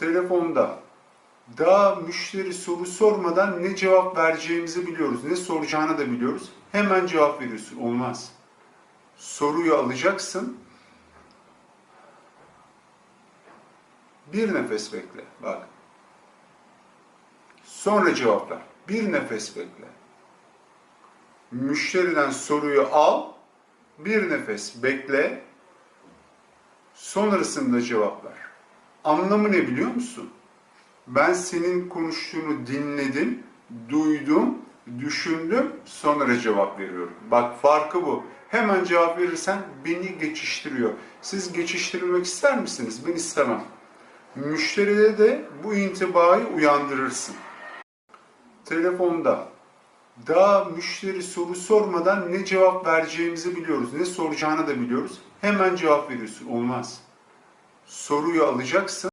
telefonda daha müşteri soru sormadan ne cevap vereceğimizi biliyoruz, ne soracağını da biliyoruz. Hemen cevap veriyorsun. Olmaz. Soruyu alacaksın. Bir nefes bekle. Bak. Sonra cevaplar. Bir nefes bekle. Müşteriden soruyu al. Bir nefes bekle. Sonrasında cevap ver. Anlamı ne biliyor musun? Ben senin konuştuğunu dinledim, duydum, düşündüm, sonra cevap veriyorum. Bak farkı bu. Hemen cevap verirsen beni geçiştiriyor. Siz geçiştirilmek ister misiniz? Ben istemem. Müşteride de bu intibayı uyandırırsın. Telefonda daha müşteri soru sormadan ne cevap vereceğimizi biliyoruz, ne soracağını da biliyoruz. Hemen cevap veriyorsun. Olmaz. Soruyu alacaksın.